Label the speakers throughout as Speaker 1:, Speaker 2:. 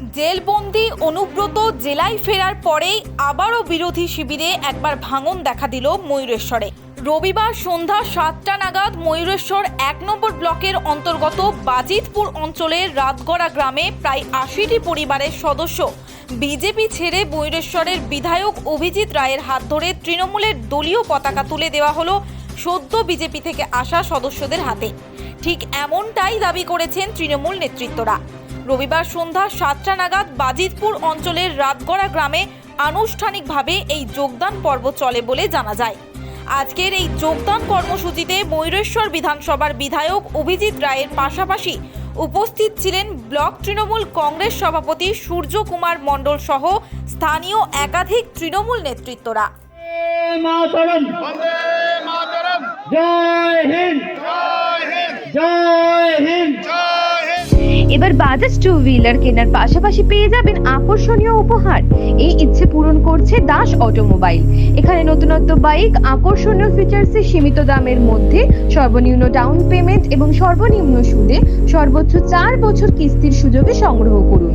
Speaker 1: জেলবন্দি অনুব্রত জেলায় ফেরার পরেই আবারও বিরোধী শিবিরে একবার ভাঙন দেখা দিল ময়ূরেশ্বরে। রবিবার সন্ধ্যা সাতটা নাগাদ ময়ূরেশ্বর এক নম্বর ব্লকের অন্তর্গত বাজিতপুর অঞ্চলের রাতগড়া গ্রামে প্রায় আশিটি পরিবারের সদস্য বিজেপি ছেড়ে ময়ূরেশ্বরের বিধায়ক অভিজিৎ রায়ের হাত ধরে তৃণমূলের দলীয় পতাকা তুলে দেওয়া হলো সদ্য বিজেপি থেকে আসা সদস্যদের হাতে। ঠিক এমনটাই দাবি করেছেন তৃণমূল নেতৃত্বরা। রবিবার সন্ধ্যা সাতটা নাগাদ বাজিতপুর অঞ্চলের রাতগড়া গ্রামে আনুষ্ঠানিকভাবে এই যোগদান পর্ব চলে বলে জানা যায়। আজকের এই যোগদান কর্মসূচিতে ময়ূরেশ্বর বিধানসভার বিধায়ক অভিজিৎ রায়ের পাশাপাশি উপস্থিত ছিলেন ব্লক তৃণমূল কংগ্রেস সভাপতি সূর্য কুমার মণ্ডল সহ স্থানীয় একাধিক তৃণমূল নেতৃত্বরা।
Speaker 2: জয় হিন্দ।
Speaker 3: জয় হিন্দ।
Speaker 2: জয় হিন্দ।
Speaker 4: এবার বাজাজ টু হুইলার কেনার পাশাপাশি পেয়ে যাবেন আকর্ষণীয় উপহার। এই ইচ্ছে পূরণ করছে দাস অটোমোবাইল। এখানে নতুনত্ব বাইক, আকর্ষণীয় ফিচার্সে সীমিত দামের মধ্যে সর্বনিম্ন ডাউন পেমেন্ট এবং সর্বনিম্ন সুদে সর্বোচ্চ চার বছর কিস্তির সুযোগে সংগ্রহ করুন।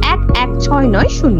Speaker 4: এক এক ছয় নয় শূন্য।